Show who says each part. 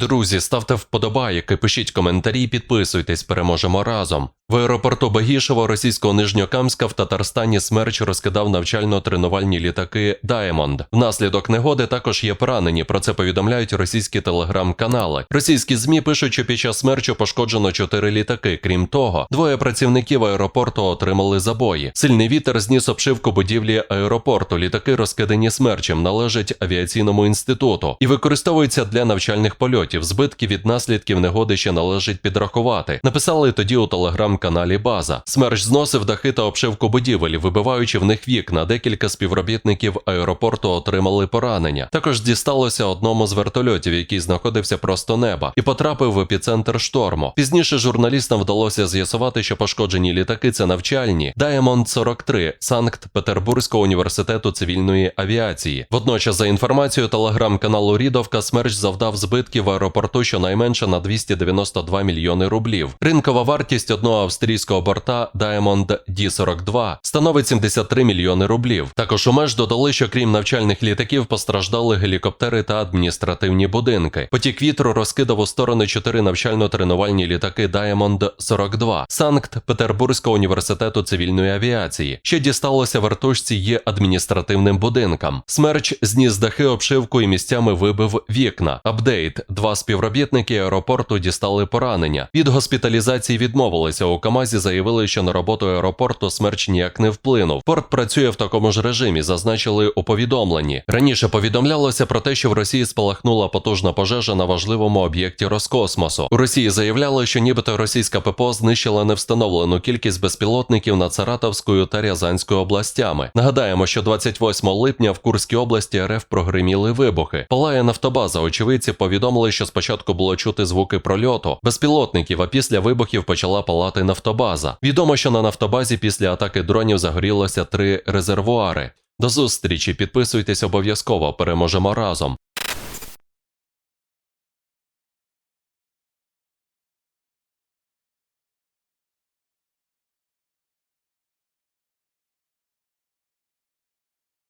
Speaker 1: Друзі, ставте вподобайки, пишіть коментарі, підписуйтесь, переможемо разом. В аеропорту Багішево російського Нижньокамська в Татарстані смерч розкидав навчально-тренувальні літаки Даймонд. Внаслідок негоди також є поранені. Про це повідомляють російські телеграм-канали. Російські змі пишуть, що під час смерчу пошкоджено чотири літаки. Крім того, двоє працівників аеропорту отримали забої. Сильний вітер зніс обшивку будівлі аеропорту. Літаки розкидані смерчем, належать авіаційному інституту і використовуються для навчальних польотів. Збитки від наслідків негоди ще належить підрахувати. Написали тоді у телеграм-каналі База. Смерч зносив дахи та обшивку будівель, вибиваючи в них вікна. Декілька співробітників аеропорту отримали поранення. Також дісталося одному з вертольотів, який знаходився просто неба, і потрапив в епіцентр шторму. Пізніше журналістам вдалося з'ясувати, що пошкоджені літаки це навчальні Diamond 43 Санкт-Петербурзького університету цивільної авіації. Водночас, за інформацією телеграм-каналу Рідовка, смерч завдав збитків аеропорту щонайменше на 292 мільйони рублів. Ринкова вартість одного австрійського борта Diamond D42 становить 73 мільйони рублів. Також у меж додали, що крім навчальних літаків постраждали гелікоптери та адміністративні будинки. Потік вітру розкидав у сторони чотири навчально-тренувальні літаки Diamond 42 Санкт-Петербурзького університету цивільної авіації. Ще дісталося вертушці є адміністративним будинкам. Смерч зніс дахи обшивку і місцями вибив вікна. Апдейт: два співробітники аеропорту дістали поранення. Від госпіталізації відмовилися. У Камазі заявили, що на роботу аеропорту смерч ніяк не вплинув. Порт працює в такому ж режимі, зазначили у повідомленні. Раніше повідомлялося про те, що в Росії спалахнула потужна пожежа на важливому об'єкті Роскосмосу. У Росії заявляли, що нібито російська ППО знищила невстановлену кількість безпілотників над Саратовською та Рязанською областями. Нагадаємо, що 28 липня в Курській області РФ прогриміли вибухи. Палає нафтобаза. Очевидці повідомили, що спочатку було чути звуки прольоту безпілотників, а після вибухів почала палати нафтобаза. Відомо, що на нафтобазі після атаки дронів загорілося три резервуари. До зустрічі, підписуйтесь обов'язково, переможемо разом.